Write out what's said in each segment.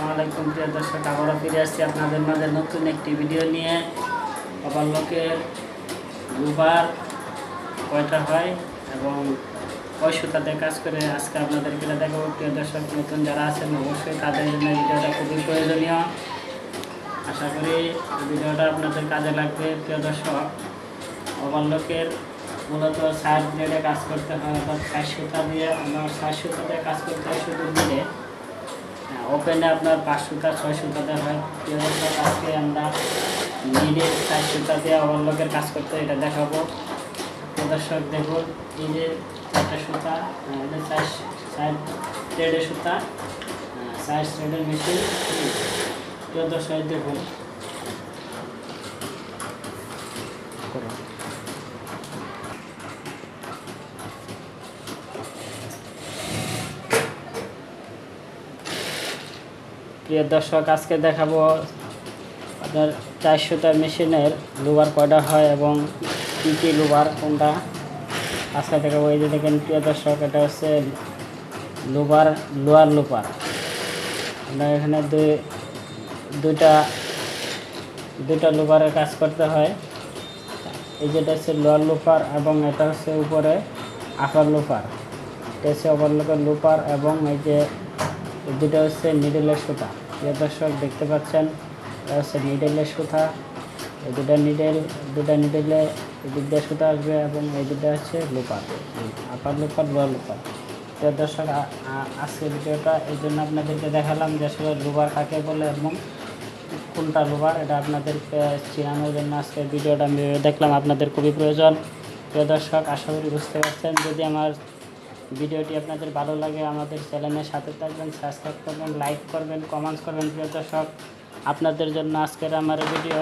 আসসালামু আলাইকুম, প্রিয় দর্শক, আবারও ফিরে আসছি আপনাদের মাঝে নতুন একটি ভিডিও নিয়ে। আবার লোকের দুবার কয়টা হয় এবং কয় সুতাতে কাজ করে আজকে আপনাদেরকে দেখাবো। প্রিয় দর্শক, নতুন যারা আছেন, অবশ্যই তাদের জন্য ভিডিওটা খুবই প্রয়োজনীয়। আশা করি ভিডিওটা আপনাদের কাজে লাগবে, প্রিয় দর্শক। ওভারলোকের মূলত সাইড ব্লেডে কাজ করতে হয়, অর্থাৎ সাইড সুতা দিয়ে, আমরা সাইড সুতাতে কাজ করতে হয় শুধু মিলে। ওপেনে আপনার পাঁচ সুতা, ছয় সুতাতে হয়। আজকে আমরা মিলে সাইড সুতা দিয়ে ওভারলোকের কাজ করতে হয় এটা দেখাবো। প্রিয় দর্শক দেখুন, এই যে চারটা সুতা এটা সাইড সাইড সুতা সাইড থ্রেডের মেশিন দর্শক দেখুন। প্রিয় দর্শক, আজকে দেখাবো আপনার চারশোটা মেশিনের লোবার কয়টা হয় এবং কী কী লোবার, কোনটা? আজকে দেখাবো, এই যে দেখেন প্রিয় দর্শক, এটা হচ্ছে লোবার, লোয়ার লুপার। আমরা এখানে দুই, দুইটা দুইটা লোপারের কাজ করতে হয়। এই যেটা হচ্ছে লোয়ার লুপার এবং এটা হচ্ছে উপরে আপার লুপার। এটা হচ্ছে ওভারলোকের লুপার এবং এই যে দুটো হচ্ছে নিডেলের সুতা। প্রিয় দর্শক, দেখতে পাচ্ছেন, এটা হচ্ছে নিডেলের সুতা। এই দুটা নিডেল দুটা নিডেলে এই দিকটা সুতা আসবে এবং এই দুটা হচ্ছে লোপার আপার লোপার লোয়ার লোপার প্রিয় দর্শক, আ- আ- ভিডিওটা এই জন্য আপনাদেরকে দেখালাম যে আসলে লোবার কাকে বলে এবং কোনটা লোবার এটা আপনাদেরকে চেনানোর জন্য আজকে ভিডিওটা আমি দেখলাম, আপনাদের খুবই প্রয়োজন। প্রিয় দর্শক, আশা করি বুঝতে পারছেন। যদি আমার ভিডিওটি আপনাদের ভালো লাগে, আমাদের চ্যানেলের সাথে থাকবেন সাবস্ক্রাইব করবেন লাইক করবেন কমেন্টস করবেন, প্রিয় দর্শক। আপনাদের জন্য আজকের আমার ভিডিও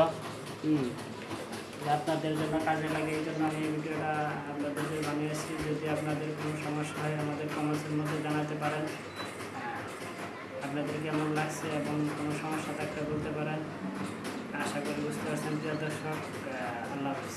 আপনাদের জন্য কাজে লাগে, এই জন্য আমি এই ভিডিওটা আপনাদেরকে বানিয়েছি। যদি আপনাদের কোনো সমস্যা হয়, আমাদের কমেন্টসের মধ্যে জানাতে পারেন। আপনাদের কেমন লাগছে এবং কোনো সমস্যা থাকলে বলতে পারেন। আশা করি বুঝতে পারছেন, প্রিয় দর্শক। আল্লাহ হাফিজ।